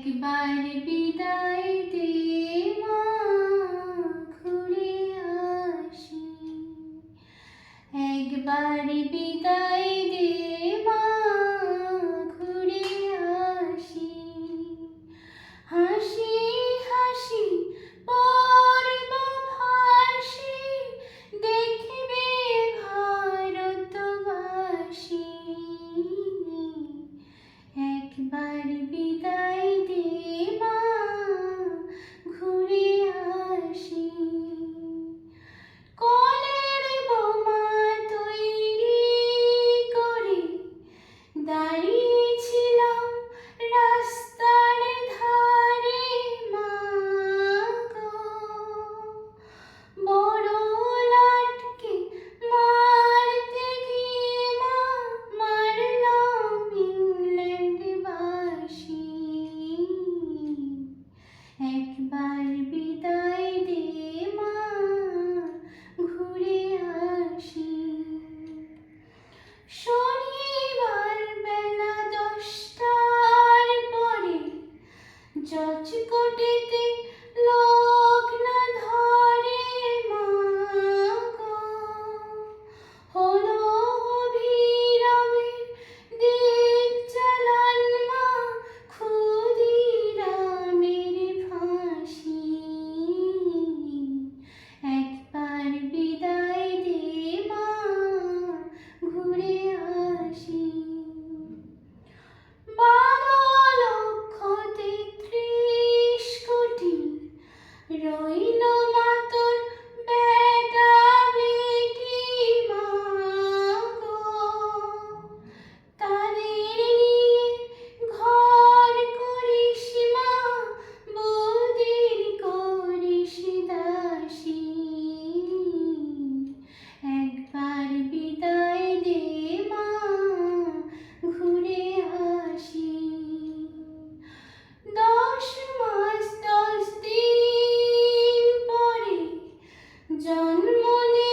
একবার বিদায় দে মা ঘুরে আসি। একবার বিদায় দে মা ঘুরে আসি। হাসি হাসি পর্ব হাসি দেখবে ভারতবাসী। একবার বিদায় শনিবার বেলা দশটার পরে জজকোটেতে লগ্ন ধরে হলো অভিরামে দীপ চালান মা ক্ষুদিরামের ফাঁসি। একবার বিদায় দে মা, ঘুরে Good morning.